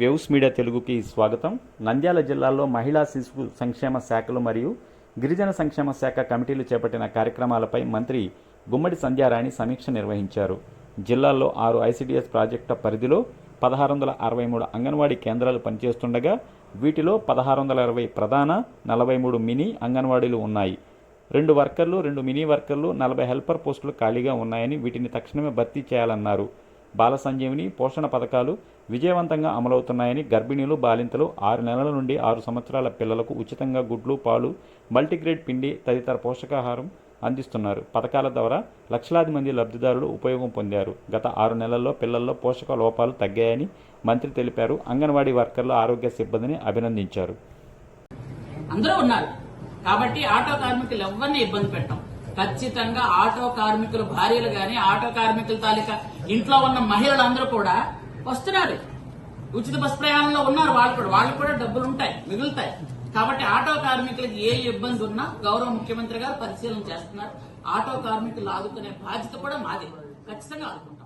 Waves media తెలుగుకి స్వాగతం. నంద్యాల జిల్లాలో మహిళా శిశు సంక్షేమ శాఖలు మరియు గిరిజన సంక్షేమ శాఖ కమిటీలు చేపట్టిన కార్యక్రమాలపై మంత్రి గుమ్మడి సంధ్యారాణి సమీక్ష నిర్వహించారు. జిల్లాలో ఆరు ఐసిడిఎస్ ప్రాజెక్టుల పరిధిలో పదహారు వందల అరవై మూడు అంగన్వాడీ కేంద్రాలు పనిచేస్తుండగా వీటిలో పదహారు వందల అరవై ప్రధాన నలభై మూడు మినీ అంగన్వాడీలు ఉన్నాయి. రెండు వర్కర్లు రెండు మినీ వర్కర్లు నలభై హెల్పర్ పోస్టులు ఖాళీగా ఉన్నాయని వీటిని తక్షణమే భర్తీ చేయాలన్నారు. బాల సంజీవిని పోషణ పథకాలు విజయవంతంగా అమలవుతున్నాయని గర్భిణీలు బాలింతలు ఆరు నెలల నుండి ఆరు సంవత్సరాల పిల్లలకు ఉచితంగా గుడ్లు పాలు మల్టీగ్రేడ్ పిండి తదితర పోషకాహారం అందిస్తున్నారు. పథకాల ద్వారా లక్షలాది మంది లబ్ధిదారులు ఉపయోగం పొందారు. గత ఆరు నెలల్లో పిల్లల్లో పోషక లోపాలు తగ్గాయని మంత్రి తెలిపారు. అంగన్వాడీ వర్కర్ల ఆరోగ్య సిబ్బందిని అభినందించారు. అందరూ ఉన్నారు. కాబట్టి ఆటో కార్మికులు ఎవరిని ఇబ్బంది పెట్టాం. ఖచ్చితంగా ఆటో కార్మికుల భార్యలు గాని ఆటో కార్మికుల తాలూకా ఇంట్లో ఉన్న మహిళలందరూ కూడా వస్తున్నారు. ఉచిత బస్ ప్రయాణంలో ఉన్నారు వాళ్ళు కూడా. వాళ్ళకి కూడా డబ్బులు ఉంటాయి మిగులుతాయి. కాబట్టి ఆటో కార్మికులకు ఏ ఇబ్బంది ఉన్నా గౌరవ ముఖ్యమంత్రి గారు పరిశీలన చేస్తున్నారు. ఆటో కార్మికులు ఆదుకునే బాధ్యత కూడా మాది. ఖచ్చితంగా ఆదుకుంటాం.